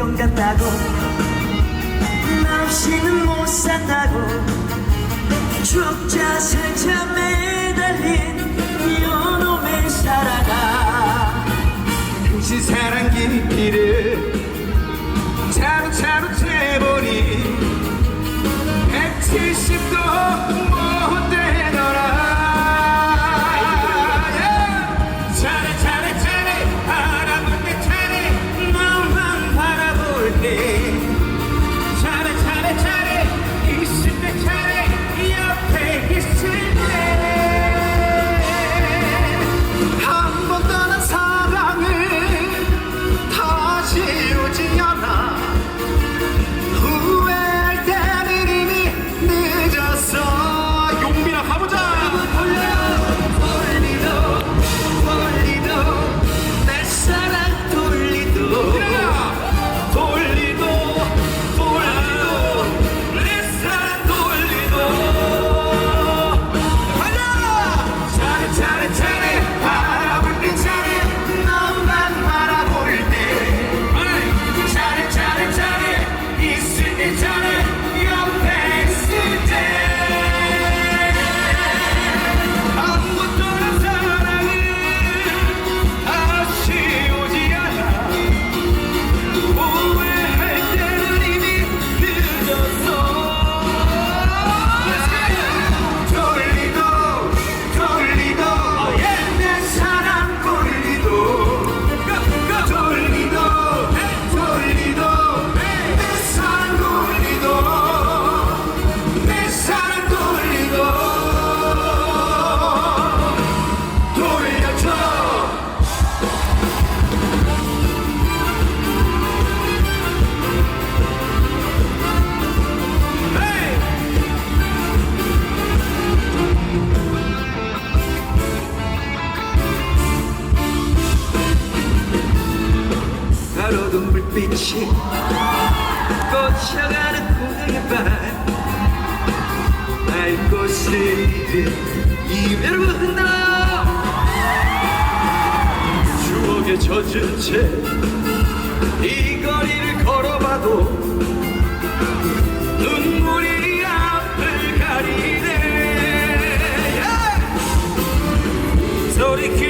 똥 같다고. 나 없이는 못 산다고. 죽자 살자 매달리 없이 꽂혀가는 오늘의 밤 나의 꽃을 이별로 흔들어요. 추억에 젖은 채 이 거리를 걸어봐도 눈물이 앞을 가리네. 예! yeah!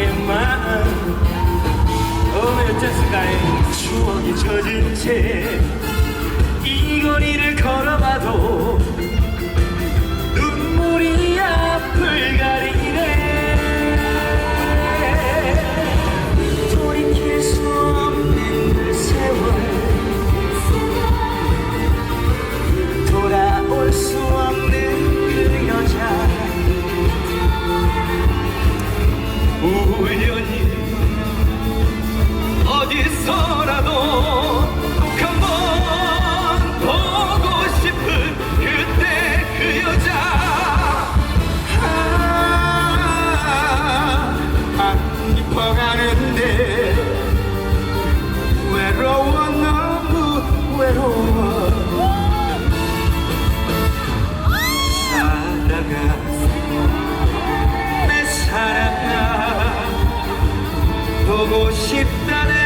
생일만 어메어째스가의 추억이 젖은 채이 거리를 걸어봐도 that is